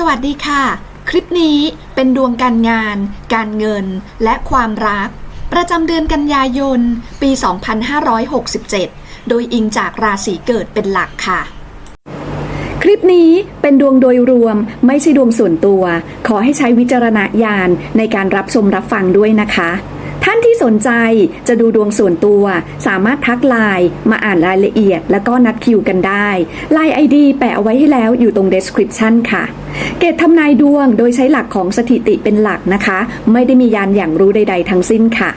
สวัสดีค่ะ คลิปนี้เป็นดวงการงาน การเงิน และความรัก ประจำเดือนกันยายน ปี 2567 โดยอิงจากราศีเกิดเป็นหลักค่ะ คลิปนี้เป็นดวงโดยรวมไม่ใช่ดวงส่วนตัว ขอให้ใช้วิจารณญาณในการรับชมรับฟังด้วยนะคะ ท่านที่สนใจจะดูดวงส่วนตัว สามารถทักไลน์มาอ่านรายละเอียด แล้วก็นัดคิวกันได้ไลน์ไอดีแปะเอาไว้ให้แล้วอยู่ตรง description ค่ะ เกตทำนายดวงโดยใช้หลักของสถิติเป็นหลักนะคะ ไม่ได้มียานอย่างรู้ใด ๆ ทั้งสิ้นค่ะ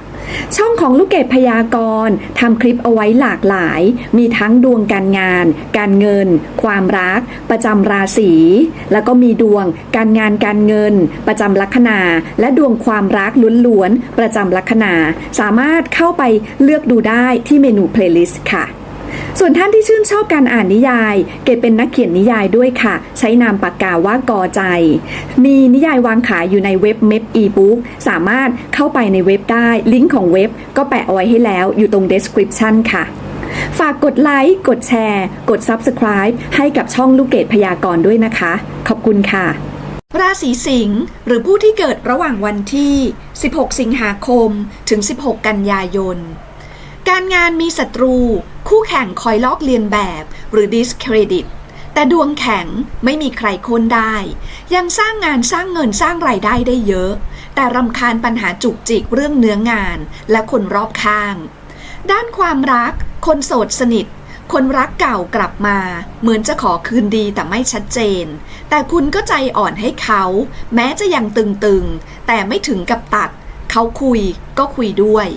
ช่องของลูกเกดพยากรณ์ทำคลิปเอาไว้หลากหลาย มีทั้งดวงการงาน การเงิน ความรัก ประจำราศี แล้วก็มีดวงการงานการเงิน ประจำลัคนา และดวงความรักล้วนๆประจำลัคนา สามารถเข้าไปเลือกดูได้ที่เมนูเพลย์ลิสต์ค่ะ ส่วนท่านที่ชื่นชอบการอ่านนิยาย เกดเป็นนักเขียนนิยายด้วยค่ะ ใช้นามปากกาว่ากอใจ มีนิยายวางขายอยู่ในเว็บเม p อีบุ๊กสามารถเข้าไปในเว็บได้ ลิงก์ของเว็บก็แปะเอาไว้ให้แล้วอยู่ตรง description ค่ะ ฝากกดไลค์ กดแชร์ กด Subscribe ให้กับช่องลูกเกดพยากรณ์ด้วยนะคะ ขอบคุณค่ะ ราศีสิงห์หรือผู้ที่เกิดระหว่างวันที่ 16 สิงหาคม ถึง 16 กันยายน การงานมีศัตรู คู่แข่งคอยลอกเลียนแบบ หรือ discredit แต่ดวงแข็งไม่มีใครโค้นได้ ยังสร้างงานสร้างเงินสร้างรายได้ได้เยอะ แต่รำคาญปัญหาจุกจิกเรื่องเนื้องานและคนรอบข้าง ด้านความรัก คนโสดสนิท คนรักเก่ากลับมา เหมือนจะขอคืนดีแต่ไม่ชัดเจน แต่คุณก็ใจอ่อนให้เขา แม้จะยังตึงๆ แต่ไม่ถึงกับตัด เขาคุยก็คุยด้วย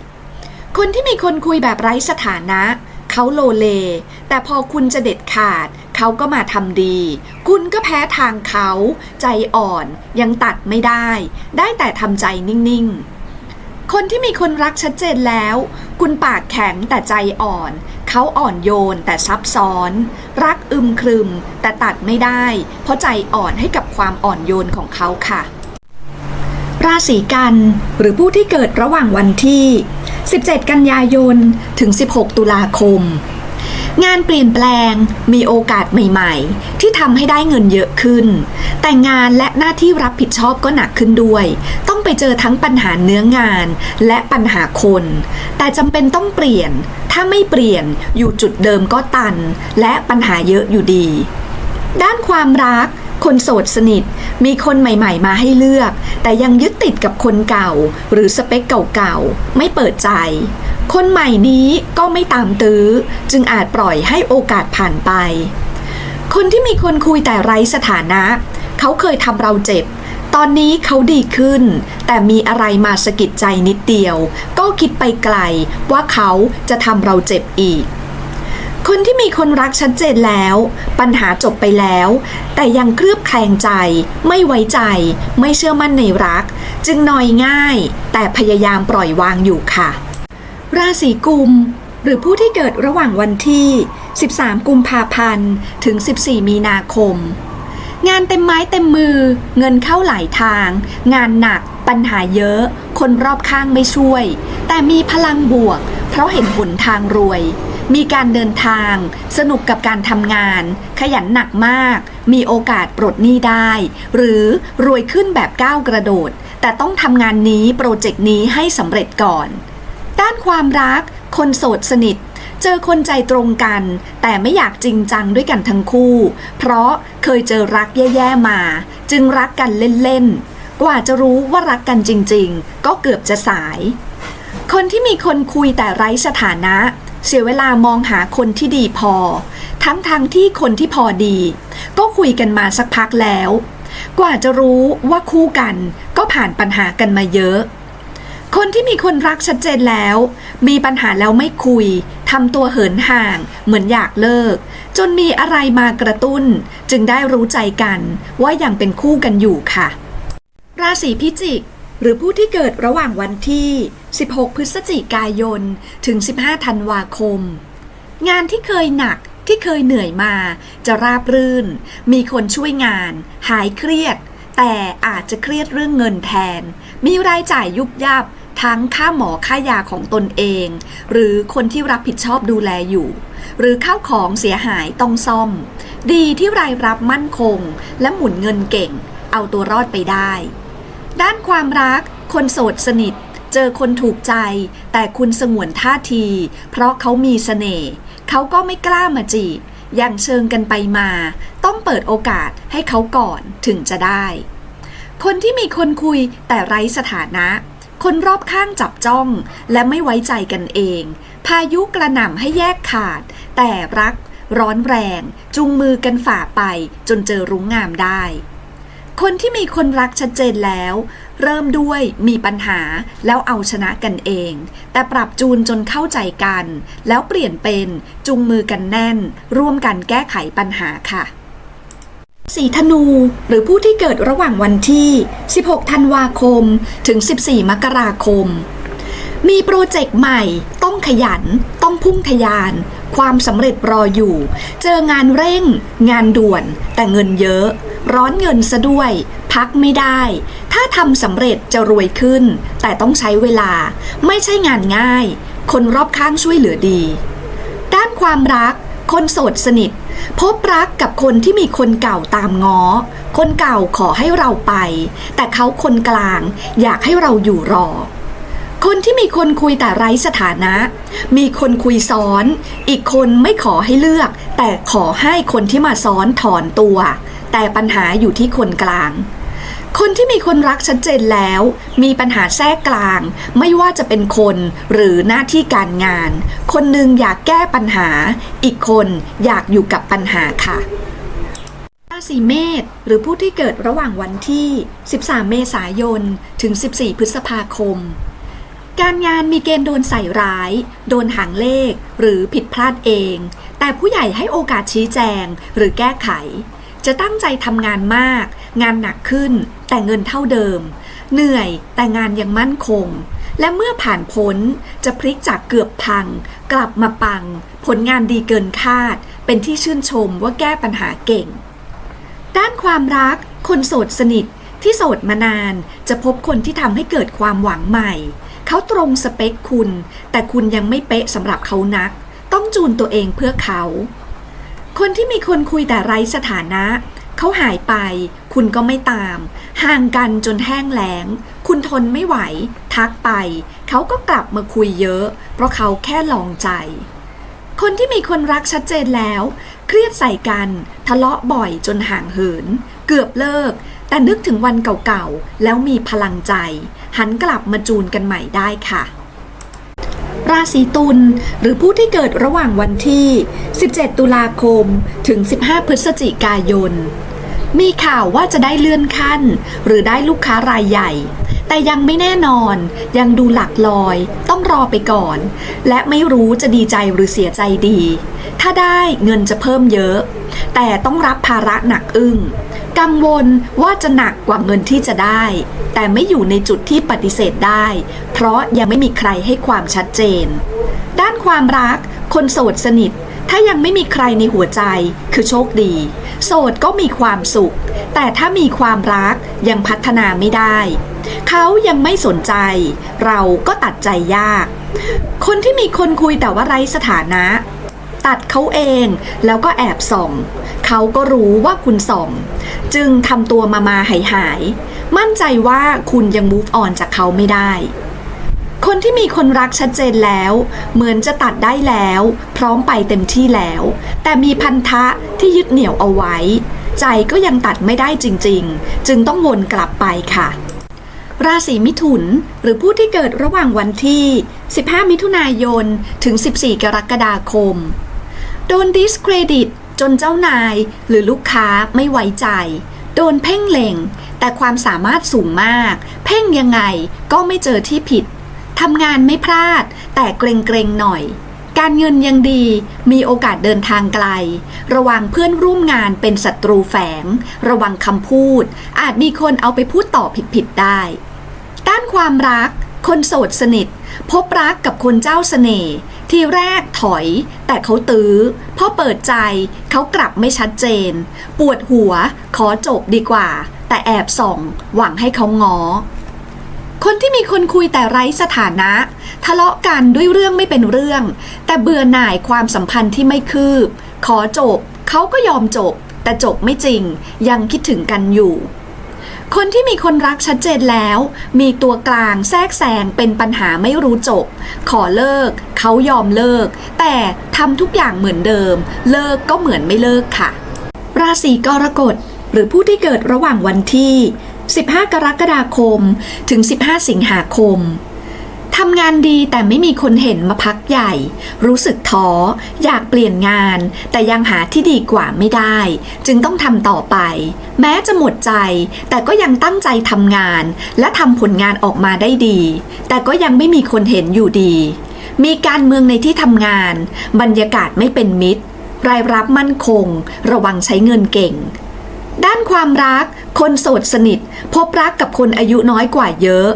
คนที่มีคนคุยแบบไร้สถานะ เขาโลเล แต่พอคุณจะเด็ดขาด เขาก็มาทำดี คุณก็แพ้ทางเขา ใจอ่อนยังตัดไม่ได้ ได้แต่ทำใจนิ่งๆ คนที่มีคนรักชัดเจนแล้ว คุณปากแข็งแต่ใจอ่อน เขาอ่อนโยนแต่ซับซ้อน รักอึมครึม แต่ตัดไม่ได้ เพราะใจอ่อนให้กับความอ่อนโยนของเขาค่ะ ราศีกัน หรือผู้ที่เกิดระหว่างวันที่ 17 กันยายน ถึง 16 ตุลาคม งานเปลี่ยนแปลง มีโอกาสใหม่ ๆ ที่ทำให้ได้เงินเยอะขึ้น แต่งานและหน้าที่รับผิดชอบก็หนักขึ้นด้วย ต้องไปเจอทั้งปัญหาเนื้องานและปัญหาคน แต่จำเป็นต้องเปลี่ยน ถ้าไม่เปลี่ยนอยู่จุดเดิมก็ตัน และปัญหาเยอะอยู่ดีด้านความรัก คนโสดสนิท มีคนใหม่ ๆ มาให้เลือก แต่ยังยึดติดกับคนเก่า หรือสเปคเก่าๆ ไม่เปิดใจ คนใหม่นี้ก็ไม่ตามตื้อ จึงอาจปล่อยให้โอกาสผ่านไป คนที่มีคนคุยแต่ไร้สถานะ เขาเคยทำเราเจ็บ ตอนนี้เขาดีขึ้น แต่มีอะไรมาสะกิดใจนิดเดียว ก็คิดไปไกลว่าเขาจะทำเราเจ็บอีก คนที่มีคนรักชัดเจนแล้ว ปัญหาจบไปแล้ว แต่ยังเคลือบแคลงใจ ไม่ไว้ใจ ไม่เชื่อมั่นในรัก จึงนอยง่าย แต่พยายามปล่อยวางอยู่ค่ะ ราศีกุม หรือผู้ที่เกิดระหว่างวันที่ 13 กุมภาพันธ์ ถึง 14 มีนาคม งานเต็มไม้เต็มมือ เงินเข้าหลายทาง งานหนัก ปัญหาเยอะ คนรอบข้างไม่ช่วย แต่มีพลังบวก เพราะเห็นหนทางรวย มีการเดินทาง สนุกกับการทำงาน ขยันหนักมาก มีโอกาสปลดหนี้ได้ หรือรวยขึ้นแบบก้าวกระโดด แต่ต้องทำงานนี้โปรเจกต์นี้ให้สำเร็จก่อน ด้านความรัก คนโสดสนิทเจอคนใจตรงกัน แต่ไม่อยากจริงจังด้วยกันทั้งคู่ เพราะเคยเจอรักแย่ๆมา จึงรักกันเล่นๆ กว่าจะรู้ว่ารักกันจริงๆ ก็เกือบจะสาย คนที่มีคนคุยแต่ไร้สถานะ เสียเวลามองหาคนที่ดีพอ ทั้งทางที่คนที่พอดี ก็คุยกันมาสักพักแล้ว กว่าจะรู้ว่าคู่กันก็ผ่านปัญหากันมาเยอะ คนที่มีคนรักชัดเจนแล้ว มีปัญหาแล้วไม่คุยทำตัวเหินห่างเหมือนอยากเลิก จนมีอะไรมากระตุ้น จึงได้รู้ใจกันว่ายังเป็นคู่กันอยู่ค่ะ ราศีพิจิก หรือผู้ที่เกิดระหว่างวันที่ 16 พฤศจิกายน ถึง 15 ธันวาคม งานที่เคยหนักที่เคยเหนื่อยมา จะราบรื่น มีคนช่วยงาน หายเครียด แต่อาจจะเครียดเรื่องเงินแทน มีรายจ่ายยุบยับ ทั้งค่าหมอค่ายาของตนเอง หรือคนที่รับผิดชอบดูแลอยู่ หรือข้าวของเสียหายต้องซ่อม ดีที่รายรับมั่นคง และหมุนเงินเก่ง เอาตัวรอดไปได้ ด้านความรัก คนโสดสนิท เจอคนถูกใจ แต่คุณสงวนท่าที เพราะเขามีเสน่ห์เขาก็ไม่กล้ามาจีบยังเชิงกันไปมา ต้องเปิดโอกาสให้เขาก่อนถึงจะได้ คนที่มีคนคุยแต่ไร้สถานะ คนรอบข้างจับจ้องและไม่ไว้ใจกันเอง พายุกระหน่ำให้แยกขาด แต่รักร้อนแรงจูงมือกันฝ่าไปจนเจอรุ้งงามได้ คนที่มีคนรักชัดเจนแล้ว เริ่มด้วยมีปัญหาแล้วเอาชนะกันเอง แต่ปรับจูนจนเข้าใจกัน แล้วเปลี่ยนเป็นจูงมือกันแน่น ร่วมกันแก้ไขปัญหาค่ะสีธนูหรือผู้ที่เกิดระหว่างวันที่ 16 ธันวาคม ถึง 14 มกราคม มีโปรเจกต์ใหม่ ต้องขยัน ต้องพุ่งทะยาน ความสำเร็จรออยู่ เจองานเร่ง งานด่วน แต่เงินเยอะ ร้อนเงินซะด้วย พักไม่ได้ ถ้าทำสำเร็จจะรวยขึ้น แต่ต้องใช้เวลา ไม่ใช่งานง่าย คนรอบข้างช่วยเหลือดี ด้านความรัก คนโสดสนิท พบรักกับคนที่มีคนเก่าตามง้อ คนเก่าขอให้เราไป แต่เขาคนกลางอยากให้เราอยู่รอ คนที่มีคนคุยแต่ไร้สถานะ มีคนคุยซ้อน อีกคนไม่ขอให้เลือก แต่ขอให้คนที่มาซ้อนถอนตัว แต่ปัญหาอยู่ที่คนกลาง คนที่มีคนรักชัดเจนแล้ว มีปัญหาแทรกกลาง ไม่ว่าจะเป็นคนหรือหน้าที่การงาน คนหนึ่งอยากแก้ปัญหา อีกคนอยากอยู่กับปัญหาค่ะราศีเมษหรือผู้ที่เกิดระหว่างวันที่ 13 เมษายน ถึง 14 พฤษภาคม การงานมีเกณฑ์โดนใส่ร้าย โดนหางเลข หรือผิดพลาดเอง แต่ผู้ใหญ่ให้โอกาสชี้แจงหรือแก้ไข จะตั้งใจทำงานมาก งานหนักขึ้น แต่เงินเท่าเดิม เหนื่อยแต่งานยังมั่นคง และเมื่อผ่านพ้นจะพลิกจากเกือบพัง กลับมาปัง ผลงานดีเกินคาด เป็นที่ชื่นชมว่าแก้ปัญหาเก่ง ด้านความรัก คนโสดสนิทที่โสดมานานจะพบคนที่ทำให้เกิดความหวังใหม่ เขาตรงสเปคคุณ แต่คุณยังไม่เป๊ะสำหรับเขานัก ต้องจูนตัวเองเพื่อเขา คนที่มีคนคุยแต่ไร้สถานะ เขาหายไป คุณก็ไม่ตาม ห่างกันจนแห้งแล้ง คุณทนไม่ไหว ทักไป เขาก็กลับมาคุยเยอะ เพราะเขาแค่ลองใจคนที่มีคนรักชัดเจนแล้ว เครียดใส่กัน ทะเลาะบ่อยจนห่างเหิน เกือบเลิก แต่นึกถึงวันเก่าๆ แล้วมีพลังใจ หันกลับมาจูนกันใหม่ได้ค่ะ ราศีตุลหรือผู้ที่เกิดระหว่างวันที่ 17 ตุลาคม ถึง 15 พฤศจิกายน มีข่าวว่าจะได้เลื่อนขั้น หรือได้ลูกค้ารายใหญ่แต่ยังไม่แน่นอน ยังดูหลักลอย ต้องรอไปก่อน และไม่รู้จะดีใจหรือเสียใจดี ถ้าได้เงินจะเพิ่มเยอะ แต่ต้องรับภาระหนักอึ้ง กังวลว่าจะหนักกว่าเงินที่จะได้ แต่ไม่อยู่ในจุดที่ปฏิเสธได้ เพราะยังไม่มีใครให้ความชัดเจน ด้านความรัก คนโสดสนิท ถ้ายังไม่มีใครในหัวใจ คือโชคดี โสดก็มีความสุข แต่ถ้ามีความรักยังพัฒนาไม่ได้ เขายังไม่สนใจ เราก็ตัดใจยาก คนที่มีคนคุยแต่ว่าไร้สถานะ ตัดเขาเองแล้วก็แอบส่อง เขาก็รู้ว่าคุณส่อง จึงทำตัวมามาหายหาย มั่นใจว่าคุณยัง move on จากเขาไม่ได้ คนที่มีคนรักชัดเจนแล้ว เหมือนจะตัดได้แล้ว พร้อมไปเต็มที่แล้ว แต่มีพันธะที่ยึดเหนี่ยวเอาไว้ ใจก็ยังตัดไม่ได้จริง ๆ จึงต้องวนกลับไปค่ะราศีมิถุน หรือผู้ที่เกิดระหว่างวันที่ 15 มิถุนายน ถึง 14 กรกฎาคม โดนดิสเครดิต จนเจ้านายหรือลูกค้าไม่ไว้ใจ โดนเพ่งเล็ง แต่ความสามารถสูงมาก เพ่งยังไงก็ไม่เจอที่ผิดทำงานไม่พลาด แต่เกรงเกรงๆหน่อย การเงินยังดี มีโอกาสเดินทางไกล ระวังเพื่อนร่วมงานเป็นศัตรูแฝง ระวังคำพูด อาจมีคนเอาไปพูดต่อผิดๆได้ ด้านความรัก คนโสดสนิท พบรักกับคนเจ้าเสน่ห์ทีแรก ถอย แต่เขาตื้อพอเปิดใจเขากลับไม่ชัดเจน ปวดหัวขอจบดีกว่า แต่แอบส่อง หวังให้เขางอคนที่มีคนคุยแต่ไร้สถานะ ทะเลาะกันด้วยเรื่องไม่เป็นเรื่อง แต่เบื่อหน่ายความสัมพันธ์ที่ไม่คืบ ขอจบ เขาก็ยอมจบ แต่จบไม่จริง ยังคิดถึงกันอยู่ คนที่มีคนรักชัดเจนแล้ว มีตัวกลางแทรกแซงเป็นปัญหาไม่รู้จบ ขอเลิก เขายอมเลิก แต่ทำทุกอย่างเหมือนเดิม เลิกก็เหมือนไม่เลิกค่ะ ราศีกรกฎหรือผู้ที่เกิดระหว่างวันที่ 15 กรกฎาคม ถึง 15 สิงหาคม ทำงานดีแต่ไม่มีคนเห็นมาพักใหญ่ รู้สึกท้อ อยากเปลี่ยนงาน แต่ยังหาที่ดีกว่าไม่ได้ จึงต้องทำต่อไป แม้จะหมดใจ แต่ก็ยังตั้งใจทำงาน และทำผลงานออกมาได้ดี แต่ก็ยังไม่มีคนเห็นอยู่ดี มีการเมืองในที่ทำงาน บรรยากาศไม่เป็นมิตร รายรับมั่นคง ระวังใช้เงินเก่ง ด้านความรัก คนโสดสนิท พบรักกับคนอายุน้อยกว่าเยอะ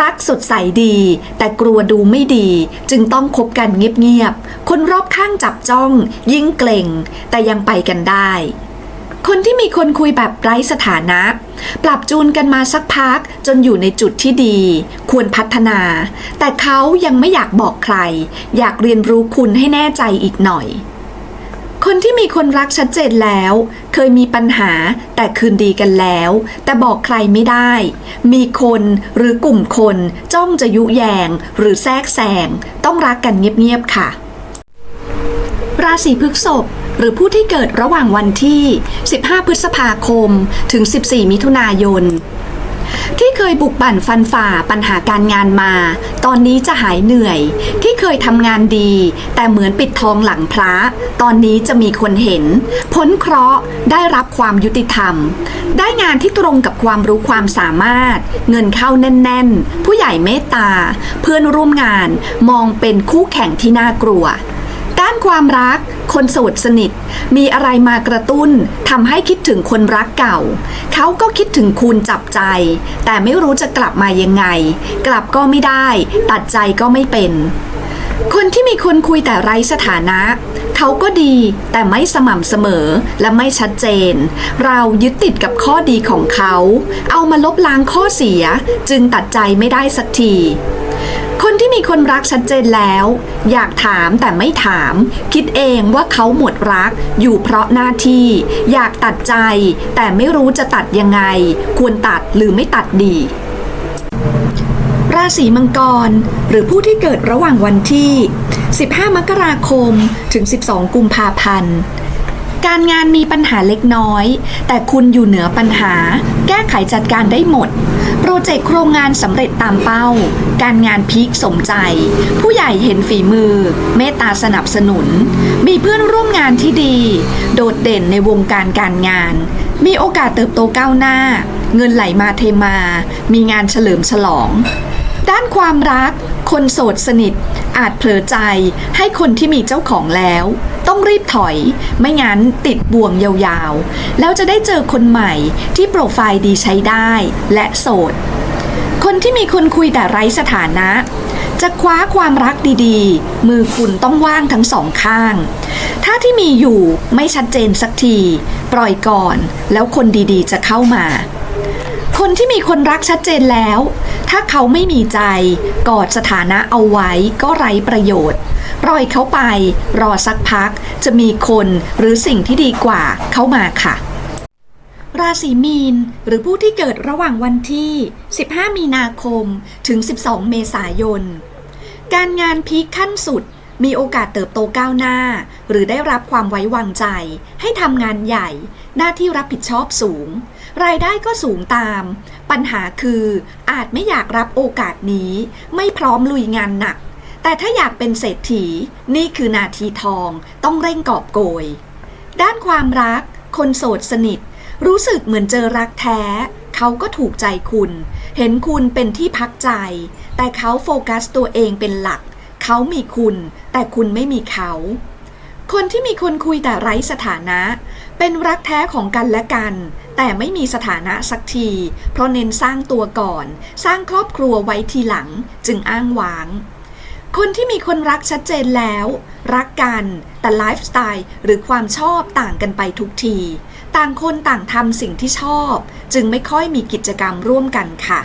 รักสดใสดี แต่กลัวดูไม่ดี จึงต้องคบกันเงียบๆ คนรอบข้างจับจ้อง ยิ่งเกรงแต่ยังไปกันได้ คนที่มีคนคุยแบบไร้สถานะ ปรับจูนกันมาสักพักจนอยู่ในจุดที่ดี ควรพัฒนา แต่เขายังไม่อยากบอกใคร อยากเรียนรู้คุณให้แน่ใจอีกหน่อย คนที่มีคนรักชัดเจนแล้ว เคยมีปัญหาแต่คืนดีกันแล้ว แต่บอกใครไม่ได้ มีคนหรือกลุ่มคนจ้องจะยุแยง หรือแทรกแซงต้องรักกันเงียบๆค่ะ ราศีพฤษภหรือผู้ที่เกิดระหว่างวันที่ 15 พฤษภาคม ถึง 14 มิถุนายน ที่เคยบุกบั่นฟันฝ่าปัญหาการงานมา ตอนนี้จะหายเหนื่อย ที่เคยทำงานดี แต่เหมือนปิดทองหลังพระ ตอนนี้จะมีคนเห็น พ้นเคราะห์ได้รับความยุติธรรม ได้งานที่ตรงกับความรู้ความสามารถ เงินเข้าแน่น ๆ ผู้ใหญ่เมตตา เพื่อนร่วมงานมองเป็นคู่แข่งที่น่ากลัว ด้านความรัก คนโสดสนิท มีอะไรมากระตุ้นทำให้คิดถึงคนรักเก่า เขาก็คิดถึงคุณจับใจ แต่ไม่รู้จะกลับมายังไง กลับก็ไม่ได้ ตัดใจก็ไม่เป็น คนที่มีคนคุยแต่ไร้สถานะ เขาก็ดีแต่ไม่สม่ำเสมอและไม่ชัดเจน เรายึดติดกับข้อดีของเขา เอามาลบล้างข้อเสียจึงตัดใจไม่ได้สักที คนที่มีคนรักชัดเจนแล้ว อยากถามแต่ไม่ถาม คิดเองว่าเขาหมดรัก อยู่เพราะหน้าที่ อยากตัดใจ แต่ไม่รู้จะตัดยังไง ควรตัดหรือไม่ตัดดี ราศีมังกร หรือผู้ที่เกิดระหว่างวันที่ 15 มกราคมถึง 12 กุมภาพันธ์ การงานมีปัญหาเล็กน้อย แต่คุณอยู่เหนือปัญหา แก้ไขจัดการได้หมด โปรเจกต์โครงงานสำเร็จตามเป้า การงานพีคสมใจ ผู้ใหญ่เห็นฝีมือ เมตตาสนับสนุน มีเพื่อนร่วมงานที่ดี โดดเด่นในวงการการงาน มีโอกาสเติบโตก้าวหน้า เงินไหลมาเทมา มีงานเฉลิมฉลอง ด้านความรัก คนโสดสนิท อาจเผลอใจให้คนที่มีเจ้าของแล้ว ต้องรีบถอย ไม่งั้นติดบ่วงยาวๆ แล้วจะได้เจอคนใหม่ที่โปรไฟล์ดีใช้ได้ และโสด คนที่มีคนคุยแต่ไร้สถานะ จะคว้าความรักดีๆ มือคุณต้องว่างทั้งสองข้าง ถ้าที่มีอยู่ไม่ชัดเจนสักที ปล่อยก่อน แล้วคนดีๆ จะเข้ามา คนที่มีคนรักชัดเจนแล้ว ถ้าเขาไม่มีใจ กอดสถานะเอาไว้ก็ไร้ประโยชน์ปล่อยเขาไป รอสักพัก จะมีคนหรือสิ่งที่ดีกว่าเข้ามาค่ะ ราศีมีน หรือผู้ที่เกิดระหว่างวันที่ 15 มีนาคม ถึง 12 เมษายน การงานพีคขั้นสุดมีโอกาสเติบโตก้าวหน้า หรือได้รับความไว้วางใจ ให้ทำงานใหญ่ หน้าที่รับผิดชอบสูง รายได้ก็สูงตาม ปัญหาคืออาจไม่อยากรับโอกาสนี้ ไม่พร้อมลุยงานหนัก แต่ถ้าอยากเป็นเศรษฐี นี่คือนาทีทอง ต้องเร่งกอบโกย ด้านความรัก คนโสดสนิท รู้สึกเหมือนเจอรักแท้ เขาก็ถูกใจคุณ เห็นคุณเป็นที่พักใจ แต่เขาโฟกัสตัวเองเป็นหลัก เขามีคุณ แต่คุณไม่มีเขา คนที่มีคนคุยแต่ไร้สถานะ เป็นรักแท้ของกันและกัน แต่ไม่มีสถานะสักที เพราะเน้นสร้างตัวก่อน สร้างครอบครัวไว้ทีหลัง จึงอ้างว้าง คนที่มีคนรักชัดเจนแล้ว รักกันแต่ไลฟ์สไตล์หรือความชอบต่างกันไปทุกที ต่างคนต่างทำสิ่งที่ชอบ จึงไม่ค่อยมีกิจกรรมร่วมกันค่ะ